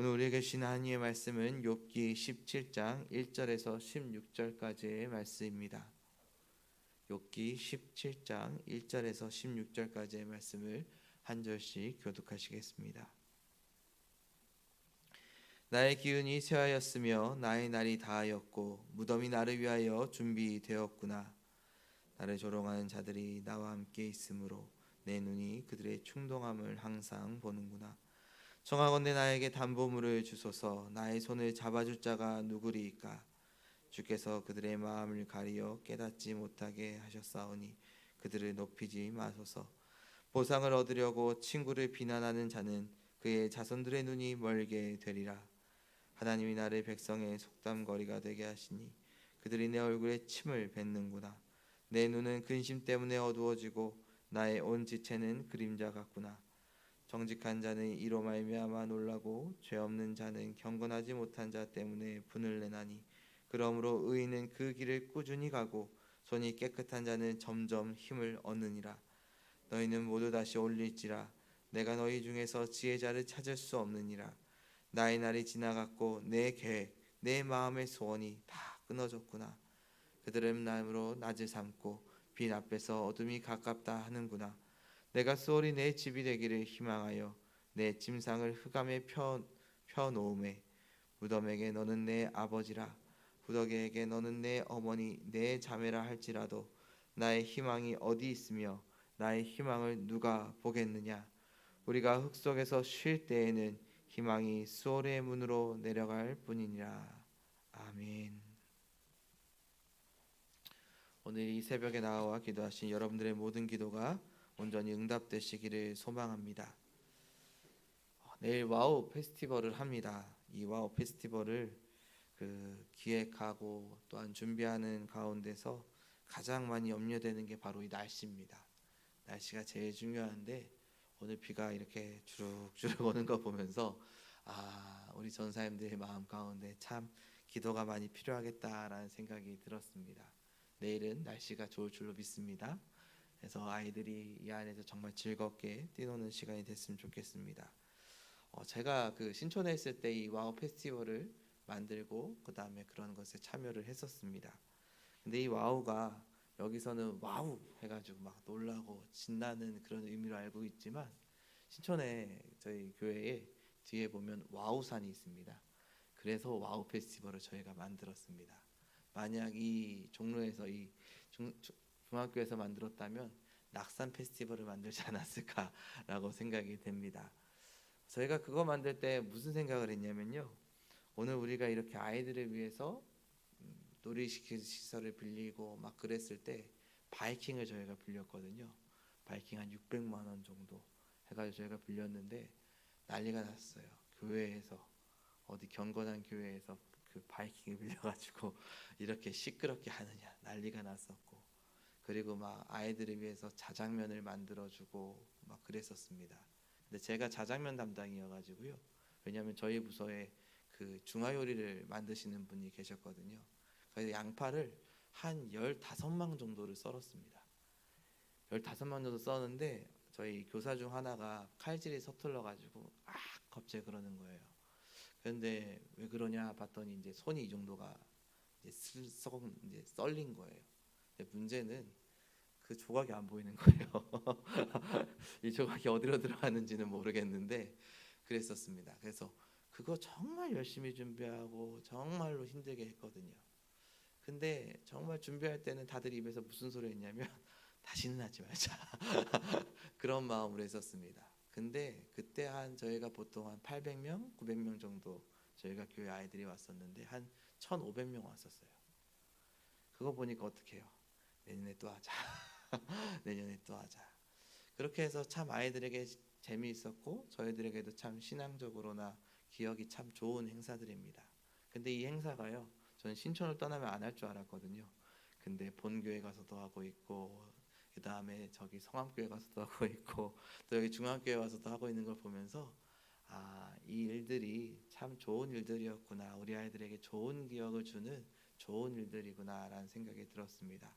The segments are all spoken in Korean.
오늘 우리에게 주신 하나님의 말씀은 욥기 17장 1절에서 16절까지의 말씀입니다. 욥기 17장 1절에서 16절까지의 말씀을 한 절씩 교독하시겠습니다. 나의 기운이 쇠하였으며 나의 날이 다하였고 무덤이 나를 위하여 준비되었구나. 나를 조롱하는 자들이 나와 함께 있으므로 내 눈이 그들의 충동함을 항상 보는구나. 청하건대 나에게 담보물을 주소서. 나의 손을 잡아줄 자가 누구리이까? 주께서 그들의 마음을 가리어 깨닫지 못하게 하셨사오니 그들을 높이지 마소서. 보상을 얻으려고 친구를 비난하는 자는 그의 자손들의 눈이 멀게 되리라. 하나님이 나를 백성의 속담거리가 되게 하시니 그들이 내 얼굴에 침을 뱉는구나. 내 눈은 근심 때문에 어두워지고 나의 온 지체는 그림자 같구나 정직한 자는 이로 말미암아 놀라고 죄 없는 자는 경건하지 못한 자 때문에 분을 내나니 그러므로 의인은 그 길을 꾸준히 가고 손이 깨끗한 자는 점점 힘을 얻느니라. 너희는 모두 다시 올릴지라. 내가 너희 중에서 지혜자를 찾을 수 없느니라. 나의 날이 지나갔고 내 계획 내 마음의 소원이 다 끊어졌구나. 그들은 마음으로 낮을 삼고 빛 앞에서 어둠이 가깝다 하는구나 내가 수월이 내 집이 되기를 희망하여 내 침상을 흑암에 펴, 펴놓음에 무덤에게 너는 내 아버지라 후덕에게 너는 내 어머니 내 자매라 할지라도 나의 희망이 어디 있으며 나의 희망을 누가 보겠느냐? 우리가 흙 속에서 쉴 때에는 희망이 수월의 문으로 내려갈 뿐이니라. 아멘. 오늘 이 새벽에 나와 기도하신 여러분들의 모든 기도가 온전히 응답되시기를 소망합니다. 어, 내일 와우 페스티벌을 합니다. 이 와우 페스티벌을 그 기획하고 또한 준비하는 가운데서 가장 많이 염려되는 게 바로 이 날씨입니다. 날씨가 제일 중요한데 오늘 비가 이렇게 주룩주룩 오는 거 보면서 아 우리 전사님들의 마음 가운데 참 기도가 많이 필요하겠다라는 생각이 들었습니다. 내일은 날씨가 좋을 줄로 믿습니다. 그래서 아이들이 이 안에서 정말 즐겁게 뛰노는 시간이 됐으면 좋겠습니다. 어, 제가 그 신촌에 있을 때 이 와우 페스티벌을 만들고 그 다음에 그런 것에 참여를 했었습니다. 근데 이 와우가 여기서는 와우 해가지고 막 놀라고 신나는 그런 의미로 알고 있지만 신촌에 저희 교회에 뒤에 보면 와우산이 있습니다. 그래서 와우 페스티벌을 저희가 만들었습니다. 만약 이 종로에서 이 중, 중학교에서 만들었다면 낙산 페스티벌을 만들지 않았을까라고 생각이 됩니다. 저희가 그거 만들 때 무슨 생각을 했냐면요. 오늘 우리가 이렇게 아이들을 위해서 음, 놀이시설을 빌리고 막 그랬을 때 바이킹을 저희가 빌렸거든요. 바이킹 한 600만 원 정도 해가지고 저희가 빌렸는데 난리가 났어요. 교회에서 어디 경건한 교회에서 그 바이킹을 빌려가지고 이렇게 시끄럽게 하느냐 난리가 났었고 그리고 막 아이들을 위해서 자장면을 만들어주고 막 그랬었습니다. 근데 제가 자장면 담당이어가지고요. 왜냐하면 저희 부서에 그 중화 요리를 만드시는 분이 계셨거든요. 그래서 양파를 한 15망 정도를 썰었습니다. 15망 정도 썼는데 저희 교사 중 하나가 칼질이 서툴러 가지고 아 갑자기 그러는 거예요. 그런데 왜 그러냐 봤더니 이제 손이 이 정도가 이제 슬썩 이제 썰린 거예요. 문제는 그 조각이 안 보이는 거예요. 이 조각이 어디로 들어가는지는 모르겠는데 그랬었습니다. 그래서 그거 정말 열심히 준비하고 정말로 힘들게 했거든요. 근데 정말 준비할 때는 다들 입에서 무슨 소리 했냐면 다시는 하지 말자 그런 마음으로 했었습니다. 근데 그때 한 저희가 보통 한 800명, 900명 정도 저희가 교회 아이들이 왔었는데 한 1,500명 왔었어요. 그거 보니까 어떻게 해요? 내년에 또 하자. 내년에 또 하자. 그렇게 해서 참 아이들에게 재미있었고 저희들에게도 참 신앙적으로나 기억이 참 좋은 행사들입니다. 근데 이 행사가요. 저는 신촌을 떠나면 안 할 줄 알았거든요. 근데 본교회 가서도 하고 있고 그 다음에 저기 성암교회 가서도 하고 있고 또 여기 중앙교회 와서도 하고 있는 걸 보면서 아, 이 일들이 참 좋은 일들이었구나. 우리 아이들에게 좋은 기억을 주는 좋은 일들이구나라는 생각이 들었습니다.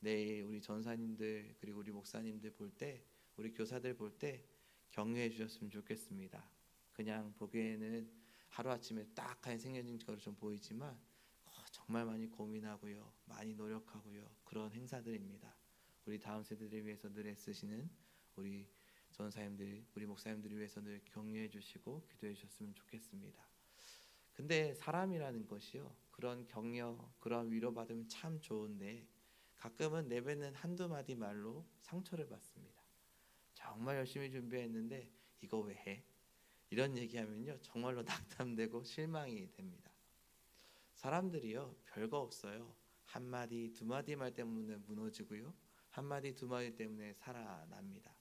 내일 우리 전사님들 그리고 우리 목사님들 볼 때, 우리 교사들 볼 때 격려해 주셨으면 좋겠습니다. 그냥 보기에는 하루 아침에 딱하게 생겨진 것처럼 좀 보이지만 어, 정말 많이 고민하고요, 많이 노력하고요 그런 행사들입니다. 우리 다음 세대들을 위해서 늘 애쓰시는 우리 전사님들, 우리 목사님들을 위해서 늘 격려해 주시고 기도해 주셨으면 좋겠습니다. 근데 사람이라는 것이요 그런 격려, 그런 위로 받으면 참 좋은데 가끔은 내뱉는 한두 마디 말로 상처를 받습니다. 정말 열심히 준비했는데 이거 왜 해? 이런 얘기하면요 정말로 낙담되고 실망이 됩니다. 사람들이요 별거 없어요. 한 마디 두 마디 말 때문에 무너지고요 한 마디 두 마디 때문에 살아납니다.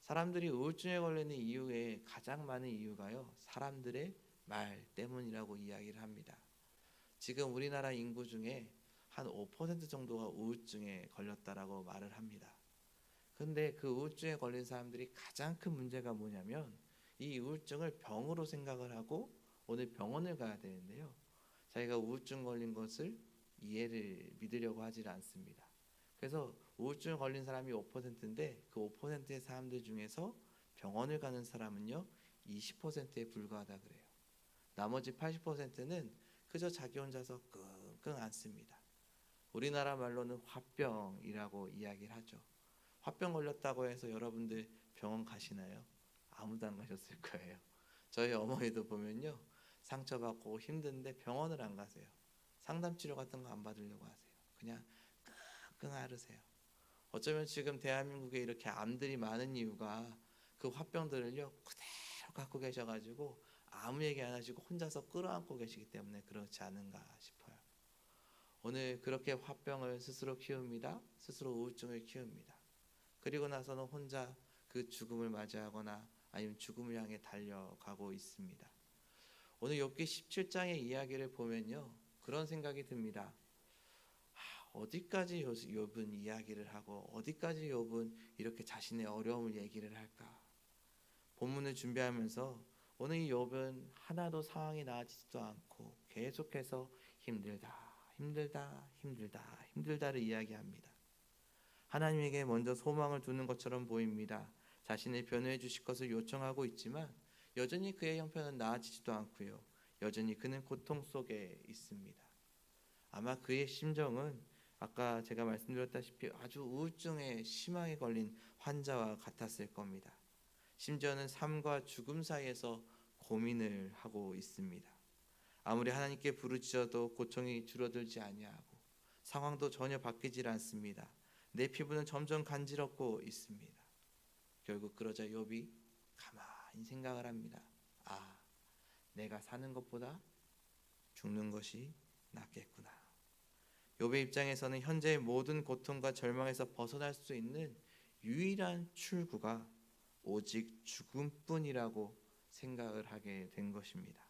사람들이 우울증에 걸리는 이유의 가장 많은 이유가요 사람들의 말 때문이라고 이야기를 합니다. 지금 우리나라 인구 중에 한 5% 정도가 우울증에 걸렸다라고 말을 합니다. 근데 그 우울증에 걸린 사람들이 가장 큰 문제가 뭐냐면 이 우울증을 병으로 생각을 하고 오늘 병원을 가야 되는데요. 자기가 우울증 걸린 것을 이해를 믿으려고 하질 않습니다. 그래서 우울증 걸린 사람이 5%인데 그 5%의 사람들 중에서 병원을 가는 사람은요 20%에 불과하다 그래요. 나머지 80%는 그저 자기 혼자서 끙끙 앓습니다. 우리나라 말로는 화병이라고 이야기를 하죠. 화병 걸렸다고 해서 여러분들 병원 가시나요? 아무도 안 가셨을 거예요. 저희 어머니도 보면요. 상처받고 힘든데 병원을 안 가세요. 상담 치료 같은 거 안 받으려고 하세요. 그냥 끙끙 앓으세요. 어쩌면 지금 대한민국에 이렇게 암들이 많은 이유가 그 화병들을요 그대로 갖고 계셔가지고 아무 얘기 안 하시고 혼자서 끌어안고 계시기 때문에 그렇지 않은가 싶어요. 오늘 그렇게 화병을 스스로 키웁니다. 스스로 우울증을 키웁니다. 그리고 나서는 혼자 그 죽음을 맞이하거나 아니면 죽음을 향해 달려가고 있습니다. 오늘 욥기 17장의 이야기를 보면요. 그런 생각이 듭니다. 아, 어디까지 요- 욥은 이야기를 하고 어디까지 욥은 이렇게 자신의 어려움을 얘기를 할까? 본문을 준비하면서 오늘 이 욥은 하나도 상황이 나아지지도 않고 계속해서 힘들다, 힘들다, 힘들다, 힘들다를 이야기합니다. 하나님에게 먼저 소망을 두는 것처럼 보입니다. 자신을 변호해 주실 것을 요청하고 있지만 여전히 그의 형편은 나아지지도 않고요. 여전히 그는 고통 속에 있습니다. 아마 그의 심정은 아까 제가 말씀드렸다시피 아주 우울증에 심하게 걸린 환자와 같았을 겁니다. 심지어는 삶과 죽음 사이에서 고민을 하고 있습니다. 아무리 하나님께 부르짖어도 고통이 줄어들지 아니하고 상황도 전혀 바뀌질 않습니다. 내 피부는 점점 간지럽고 있습니다. 결국 그러자 욥이 가만히 생각을 합니다. 아, 내가 사는 것보다 죽는 것이 낫겠구나. 욥의 입장에서는 현재의 모든 고통과 절망에서 벗어날 수 있는 유일한 출구가 오직 죽음뿐이라고 생각을 하게 된 것입니다.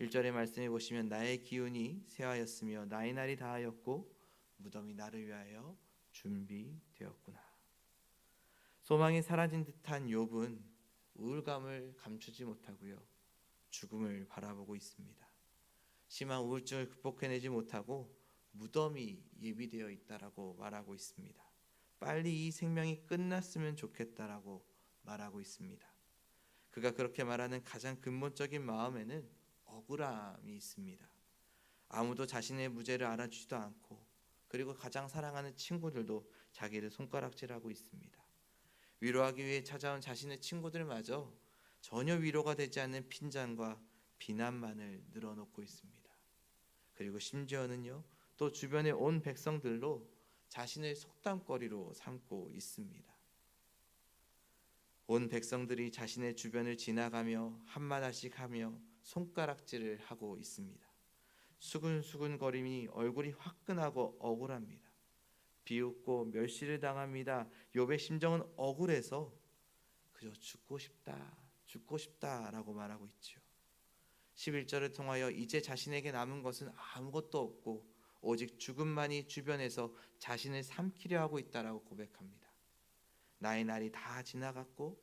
1절의 말씀에 보시면 나의 기운이 새하였으며 나의 날이 다하였고 무덤이 나를 위하여 준비되었구나. 소망이 사라진 듯한 욥은 우울감을 감추지 못하고요. 죽음을 바라보고 있습니다. 심한 우울증을 극복해내지 못하고 무덤이 예비되어 있다라고 말하고 있습니다. 빨리 이 생명이 끝났으면 좋겠다라고 말하고 있습니다. 그가 그렇게 말하는 가장 근본적인 마음에는 억울함이 있습니다. 아무도 자신의 무죄를 알아주지도 않고 그리고 가장 사랑하는 친구들도 자기를 손가락질하고 있습니다. 위로하기 위해 찾아온 자신의 친구들마저 전혀 위로가 되지 않는 핀잔과 비난만을 늘어놓고 있습니다. 그리고 심지어는요 또 주변의 온 백성들로 자신을 속담거리로 삼고 있습니다. 온 백성들이 자신의 주변을 지나가며 한마디씩 하며 손가락질을 하고 있습니다. 수근수근 거림이 얼굴이 화끈하고 억울합니다. 비웃고 멸시를 당합니다. 욥의 심정은 억울해서 그저 죽고 싶다, 죽고 싶다라고 말하고 있죠. 11절을 통하여 이제 자신에게 남은 것은 아무것도 없고 오직 죽음만이 주변에서 자신을 삼키려 하고 있다라고 고백합니다. 나의 날이 다 지나갔고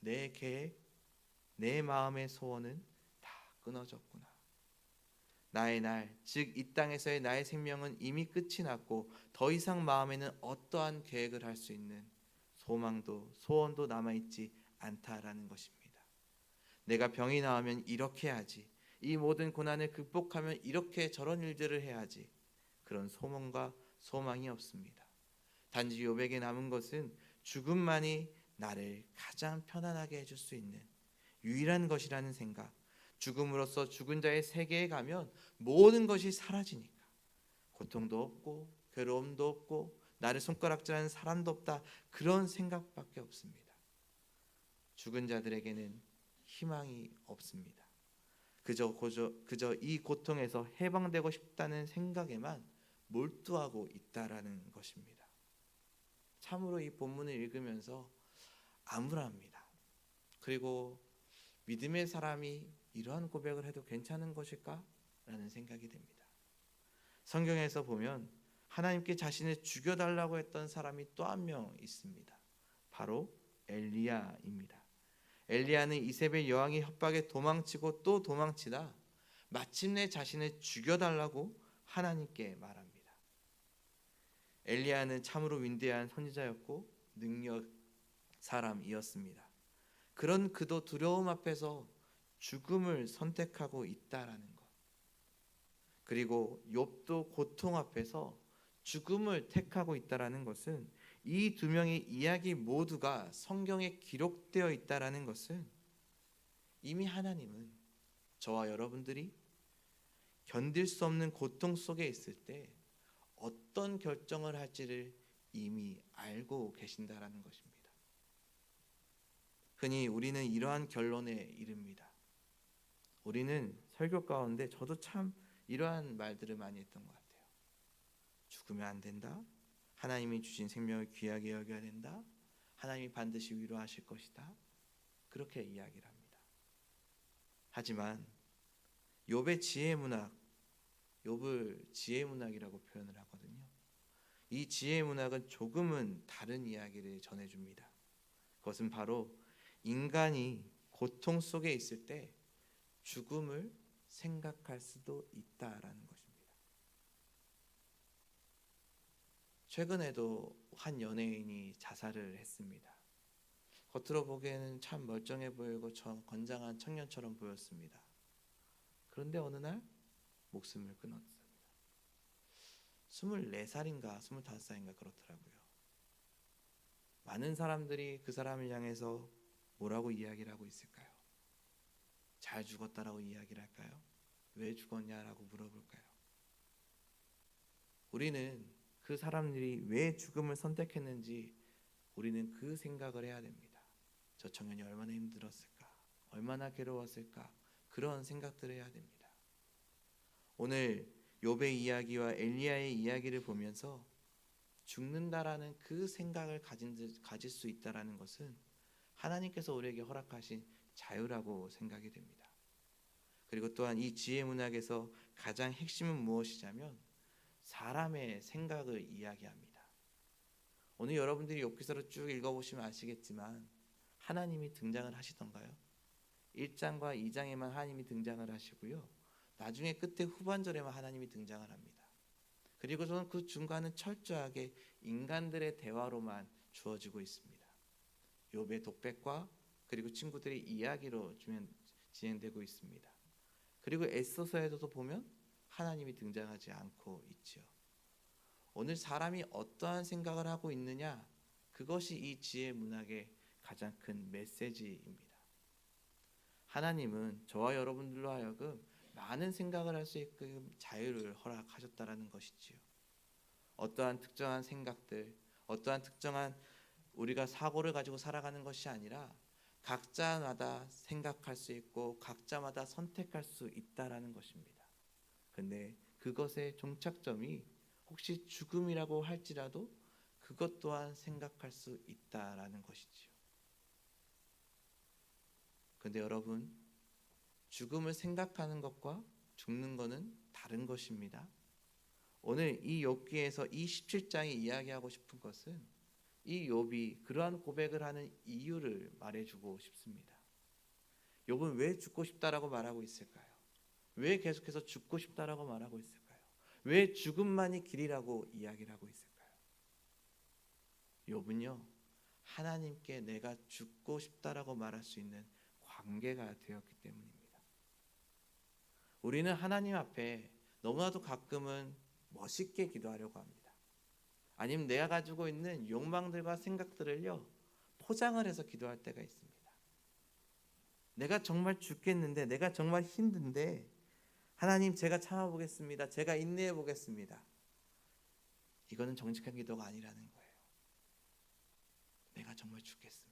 내 계획, 내 마음의 소원은 다 끊어졌구나. 나의 날, 즉 이 땅에서의 나의 생명은 이미 끝이 났고 더 이상 마음에는 어떠한 계획을 할 수 있는 소망도 소원도 남아 있지 않다라는 것입니다. 내가 병이 나오면 이렇게 하지. 이 모든 고난을 극복하면 이렇게 저런 일들을 해야지. 그런 소망과 소망이 없습니다. 단지 요백에 남은 것은 죽음만이 나를 가장 편안하게 해줄 수 있는 유일한 것이라는 생각. 죽음으로써 죽은 자의 세계에 가면 모든 것이 사라지니까 고통도 없고 괴로움도 없고 나를 손가락질하는 사람도 없다 그런 생각밖에 없습니다. 죽은 자들에게는 희망이 없습니다. 그저 고저, 그저 이 고통에서 해방되고 싶다는 생각에만 몰두하고 있다라는 것입니다. 참으로 이 본문을 읽으면서 암울합니다. 그리고 믿음의 사람이 이러한 고백을 해도 괜찮은 것일까? 라는 생각이 됩니다. 성경에서 보면 하나님께 자신을 죽여달라고 했던 사람이 또 한 명 있습니다. 바로 엘리야입니다. 엘리야는 이세벨 여왕의 협박에 도망치고 또 도망치다 마침내 자신을 죽여달라고 하나님께 말합니다. 엘리야는 참으로 위대한 선지자였고 능력 사람이었습니다. 그런 그도 두려움 앞에서 죽음을 선택하고 있다라는 것. 그리고 욥도 고통 앞에서 죽음을 택하고 있다라는 것은 이 두 명의 이야기 모두가 성경에 기록되어 있다라는 것은 이미 하나님은 저와 여러분들이 견딜 수 없는 고통 속에 있을 때 어떤 결정을 할지를 이미 알고 계신다라는 것입니다. 흔히 우리는 이러한 결론에 이릅니다. 우리는 설교 가운데 저도 참 이러한 말들을 많이 했던 것 같아요. 죽으면 안 된다. 하나님이 주신 생명을 귀하게 여겨야 된다. 하나님이 반드시 위로하실 것이다. 그렇게 이야기를 합니다. 하지만 욥의 지혜 문학, 욥을 지혜 문학이라고 표현을 하거든요. 이 지혜 문학은 조금은 다른 이야기를 전해 줍니다. 그것은 바로 인간이 고통 속에 있을 때 죽음을 생각할 수도 있다라는 것입니다. 최근에도 한 연예인이 자살을 했습니다. 겉으로 보기에는 참 멀쩡해 보이고 저 건장한 청년처럼 보였습니다. 그런데 어느 날 목숨을 끊었습니다. 24살인가 25살인가 그렇더라고요. 많은 사람들이 그 사람을 향해서 뭐라고 이야기를 하고 있을까요? 잘 죽었다라고 이야기를 할까요? 왜 죽었냐라고 물어볼까요? 우리는 그 사람들이 왜 죽음을 선택했는지 우리는 그 생각을 해야 됩니다. 저 청년이 얼마나 힘들었을까? 얼마나 괴로웠을까? 그런 생각들을 해야 됩니다. 오늘 욥의 이야기와 엘리야의 이야기를 보면서 죽는다라는 그 생각을 가진, 가질 수 있다라는 것은 하나님께서 우리에게 허락하신 자유라고 생각이 됩니다. 그리고 또한 이 지혜 문학에서 가장 핵심은 무엇이냐면 사람의 생각을 이야기합니다. 오늘 여러분들이 욥기서를 쭉 읽어보시면 아시겠지만 하나님이 등장을 하시던가요? 1장과 2장에만 하나님이 등장을 하시고요. 나중에 끝에 후반절에만 하나님이 등장을 합니다. 그리고 저는 그 중간은 철저하게 인간들의 대화로만 주어지고 있습니다. 욥의 독백과 그리고 친구들의 이야기로 진행되고 있습니다. 그리고 에스서에서도 보면 하나님이 등장하지 않고 있지요. 오늘 사람이 어떠한 생각을 하고 있느냐 그것이 이 지혜 문학의 가장 큰 메시지입니다. 하나님은 저와 여러분들로 하여금 많은 생각을 할 수 있게끔 자유를 허락하셨다라는 것이지요. 어떠한 특정한 생각들, 어떠한 특정한 우리가 사고를 가지고 살아가는 것이 아니라 각자마다 생각할 수 있고 각자마다 선택할 수 있다라는 것입니다. 근데 그것의 종착점이 혹시 죽음이라고 할지라도 그것 또한 생각할 수 있다라는 것이지요. 근데 여러분 죽음을 생각하는 것과 죽는 것은 다른 것입니다. 오늘 이 욥기에서 이 17장이 이야기하고 싶은 것은 이 욥이 그러한 고백을 하는 이유를 말해주고 싶습니다. 욥은 왜 죽고 싶다라고 말하고 있을까요? 왜 계속해서 죽고 싶다라고 말하고 있을까요? 왜 죽음만이 길이라고 이야기를 하고 있을까요? 욥은요 하나님께 내가 죽고 싶다라고 말할 수 있는 관계가 되었기 때문입니다. 우리는 하나님 앞에 너무나도 가끔은 멋있게 기도하려고 합니다. 아니면 내가 가지고 있는 욕망들과 생각들을요 포장을 해서 기도할 때가 있습니다. 내가 정말 죽겠는데, 내가 정말 힘든데, 하나님 제가 참아보겠습니다. 제가 인내해 보겠습니다. 이거는 정직한 기도가 아니라는 거예요. 내가 정말 죽겠습니다.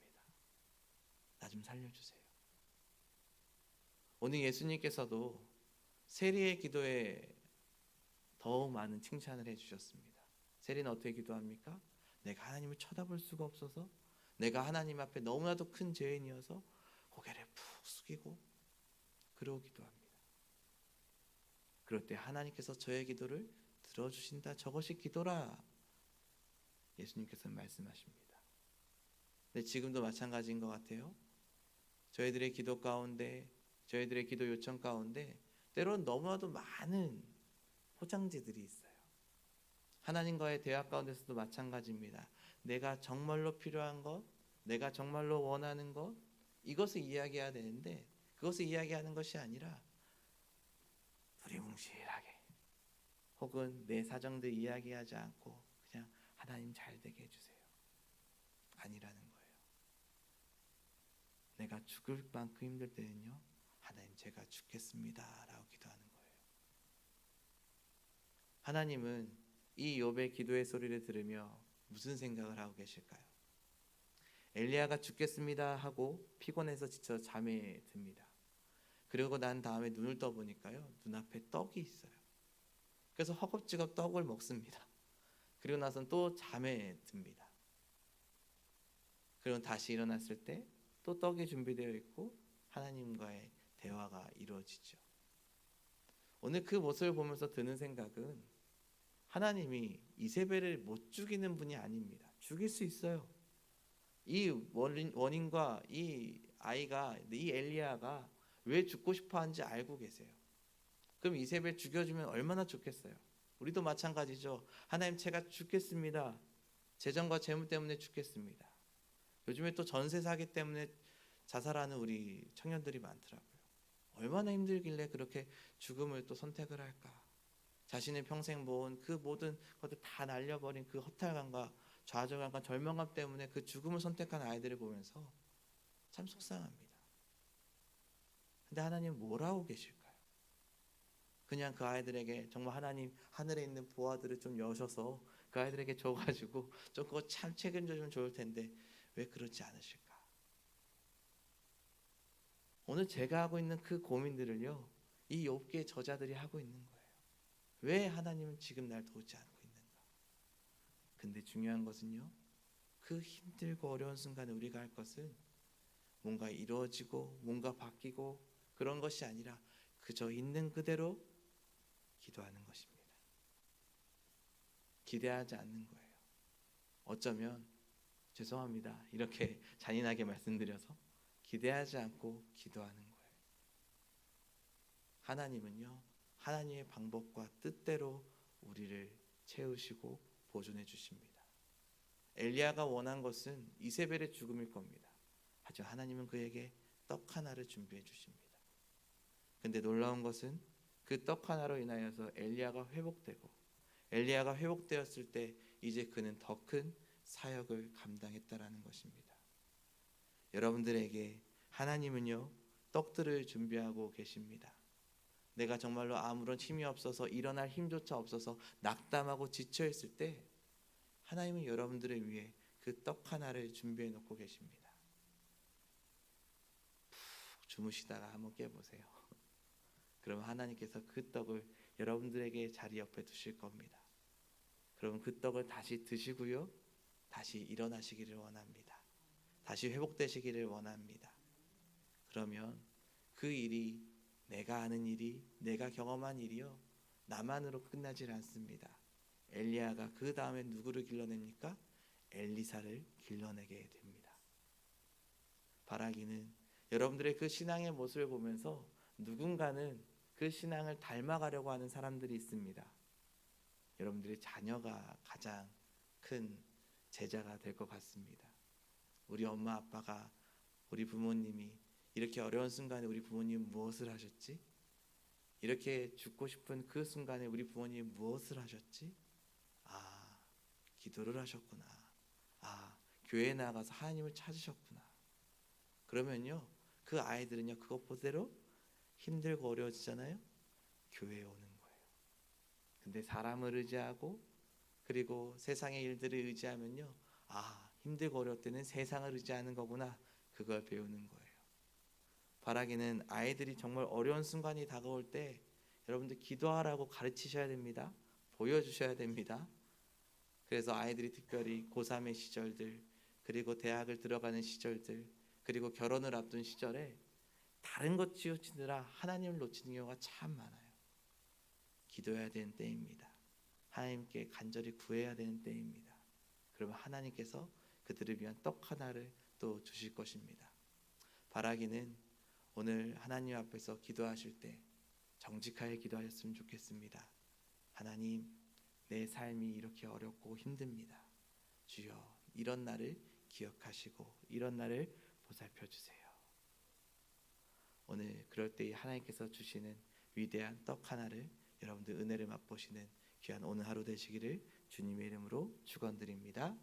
나 좀 살려주세요. 오늘 예수님께서도 세리의 기도에 더욱 많은 칭찬을 해주셨습니다. 세리는 어떻게 기도합니까? 내가 하나님을 쳐다볼 수가 없어서 내가 하나님 앞에 너무나도 큰 죄인이어서 고개를 푹 숙이고 그러고 기도합니다. 그럴 때 하나님께서 저의 기도를 들어주신다. 저것이 기도라. 예수님께서는 말씀하십니다. 근데 지금도 마찬가지인 것 같아요. 저희들의 기도 가운데, 저희들의 기도 요청 가운데 때로는 너무나도 많은 포장지들이 있어요. 하나님과의 대화 가운데서도 마찬가지입니다. 내가 정말로 필요한 것, 내가 정말로 원하는 것, 이것을 이야기해야 되는데 그것을 이야기하는 것이 아니라 두리뭉실하게 혹은 내 사정들 이야기하지 않고 그냥 하나님 잘 되게 해주세요. 아니라는 거예요. 내가 죽을 만큼 힘들 때는요, 하나님 제가 죽겠습니다 라고 기도하는 거예요. 하나님은 이 욥의 기도의 소리를 들으며 무슨 생각을 하고 계실까요? 엘리야가 죽겠습니다 하고 피곤해서 지쳐 잠에 듭니다. 그리고 난 다음에 눈을 떠 보니까요 눈앞에 떡이 있어요. 그래서 허겁지겁 떡을 먹습니다. 그리고 나선 또 잠에 듭니다. 그리고 다시 일어났을 때 또 떡이 준비되어 있고 하나님과의 대화가 이루어지죠. 오늘 그 모습을 보면서 드는 생각은 하나님이 이세벨을 못 죽이는 분이 아닙니다. 죽일 수 있어요. 이 원인, 원인과 이 아이가 이 엘리야가 왜 죽고 싶어 하는지 알고 계세요. 그럼 이세벨 죽여주면 얼마나 좋겠어요. 우리도 마찬가지죠. 하나님 제가 죽겠습니다. 재정과 재물 때문에 죽겠습니다. 요즘에 또 전세 사기 때문에 자살하는 우리 청년들이 많더라고요. 얼마나 힘들길래 그렇게 죽음을 또 선택을 할까? 자신의 평생 모은 그 모든 것들 다 날려버린 그 허탈감과 좌절감과 절망감 때문에 그 죽음을 선택한 아이들을 보면서 참 속상합니다. 근데 하나님 뭐라고 계실까요? 그냥 그 아이들에게 정말 하나님 하늘에 있는 보아들을 좀 여셔서 그 아이들에게 줘가지고 좀 그거 참 책임져주면 좋을 텐데 왜 그렇지 않으실까? 오늘 제가 하고 있는 그 고민들을요, 이 욥기의 저자들이 하고 있는 거예요. 왜 하나님은 지금 날 도우지 않고 있는가? 근데 중요한 것은요, 그 힘들고 어려운 순간에 우리가 할 것은 뭔가 이루어지고 뭔가 바뀌고 그런 것이 아니라 그저 있는 그대로 기도하는 것입니다. 기대하지 않는 거예요. 어쩌면 죄송합니다. 이렇게 잔인하게 말씀드려서 기대하지 않고 기도하는 거예요. 하나님은요, 하나님의 방법과 뜻대로 우리를 채우시고 보존해 주십니다. 엘리야가 원한 것은 이세벨의 죽음일 겁니다. 하지만 하나님은 그에게 떡 하나를 준비해 주십니다. 근데 놀라운 것은 그 떡 하나로 인하여서 엘리야가 회복되고 엘리야가 회복되었을 때 이제 그는 더 큰 사역을 감당했다라는 것입니다. 여러분들에게 하나님은요 떡들을 준비하고 계십니다. 내가 정말로 아무런 힘이 없어서 일어날 힘조차 없어서 낙담하고 지쳐 있을 때 하나님은 여러분들을 위해 그 떡 하나를 준비해 놓고 계십니다. 푹 주무시다가 한번 깨보세요. 그러면 하나님께서 그 떡을 여러분들에게 자리 옆에 두실 겁니다. 그러면 그 떡을 다시 드시고요. 다시 일어나시기를 원합니다. 다시 회복되시기를 원합니다. 그러면 그 일이 내가 아는 일이 내가 경험한 일이요 나만으로 끝나질 않습니다. 엘리야가 그 다음에 누구를 길러냅니까? 엘리사를 길러내게 됩니다. 바라기는 여러분들의 그 신앙의 모습을 보면서 누군가는 그 신앙을 닮아가려고 하는 사람들이 있습니다. 여러분들의 자녀가 가장 큰 제자가 될 것 같습니다. 우리 엄마 아빠가 우리 부모님이 이렇게 어려운 순간에 우리 부모님 무엇을 하셨지? 이렇게 죽고 싶은 그 순간에 우리 부모님이 무엇을 하셨지? 아, 기도를 하셨구나. 아, 교회에 나가서 하나님을 찾으셨구나. 그러면요, 그 아이들은요, 그것보대로 힘들고 어려워지잖아요. 교회에 오는 거예요. 근데 사람을 의지하고 그리고 세상의 일들을 의지하면요, 아, 힘들고 어려울 때는 세상을 의지하는 거구나. 그걸 배우는 거예요. 바라기는 아이들이 정말 어려운 순간이 다가올 때 여러분들 기도하라고 가르치셔야 됩니다. 보여주셔야 됩니다. 그래서 아이들이 특별히 고3의 시절들 그리고 대학을 들어가는 시절들 그리고 결혼을 앞둔 시절에 다른 것 치우치느라 하나님을 놓치는 경우가 참 많아요. 기도해야 되는 때입니다. 하나님께 간절히 구해야 되는 때입니다. 그러면 하나님께서 그들을 위한 떡 하나를 또 주실 것입니다. 바라기는 오늘 하나님 앞에서 기도하실 때 정직하게 기도하셨으면 좋겠습니다. 하나님, 내 삶이 이렇게 어렵고 힘듭니다. 주여, 이런 날을 기억하시고 이런 날을 보살펴 주세요. 오늘 그럴 때 하나님께서 주시는 위대한 떡 하나를 여러분들 은혜를 맛보시는 귀한 오늘 하루 되시기를 주님의 이름으로 축원드립니다.